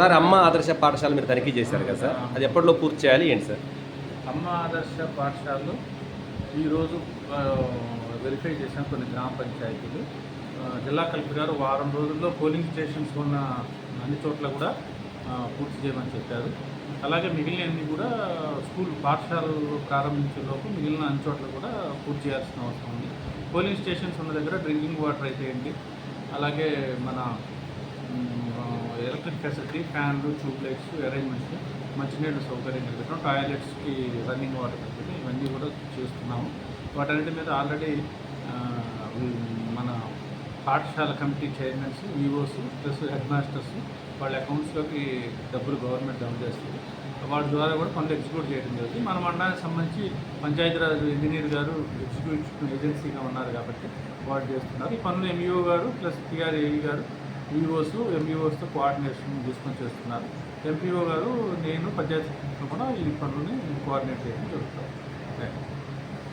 Sir అమ్మ ఆదర్శ పాఠశాల మీరు తనిఖీ చేశారు కదా సార్? అది ఎప్పటిలో పూర్తి చేయాలి ఏంటి సార్? అమ్మ ఆదర్శ పాఠశాలలు ఈరోజు వెరిఫై చేసిన కొన్ని గ్రామ పంచాయతీలు. జిల్లా కలెక్టర్ గారు వారం రోజుల్లో పోలింగ్ స్టేషన్స్ ఉన్న అన్ని చోట్ల కూడా పూర్తి చేయమని చెప్పారు. అలాగే మిగిలినవన్నీ కూడా స్కూల్ పాఠశాలలు ప్రారంభించే లోపు మిగిలిన అన్ని చోట్ల కూడా పూర్తి చేయాల్సిన అవసరం ఉంది. పోలింగ్ స్టేషన్స్ ఉన్న దగ్గర డ్రింకింగ్ వాటర్ అయితే అలాగే మన ఎలక్ట్రిక్ ఫెసిలిటీ ఫ్యాన్లు ట్యూబ్ లైట్స్ అరేంజ్మెంట్స్ మంచినీళ్ళ సౌకర్యం కల్పించడం టాయిలెట్స్కి రన్నింగ్ వాటర్ కల్పించడం ఇవన్నీ కూడా చేస్తున్నాము. వాటన్నిటి మీద ఆల్రెడీ మన పాఠశాల committee chairmans EOs plus head masters వాళ్ళ అకౌంట్స్లోకి డబ్బులు గవర్నమెంట్ జమ చేస్తుంది వాటి ద్వారా కూడా పనులు ఎగ్జిక్యూట్ చేయడం జరుగుతుంది. మన మండలానికి సంబంధించి పంచాయతీరాజ్ ఇంజనీర్ గారు ఎగ్జిక్యూషన్ ఏజెన్సీగా ఉన్నారు కాబట్టి వాళ్ళు చేస్తున్నారు. ఈ పనులు ఎంఈఓ గారు ప్లస్ పిఆర్ఏఈ గారు ఈఓస్ ఎంఈఓస్తో కోఆర్డినేషన్ తీసుకొని చేస్తున్నారు. ఎంపీఓ గారు నేను పంచాయతీ కూడా ఈ పనులని కోఆర్డినేట్ చేయడం జరుగుతాను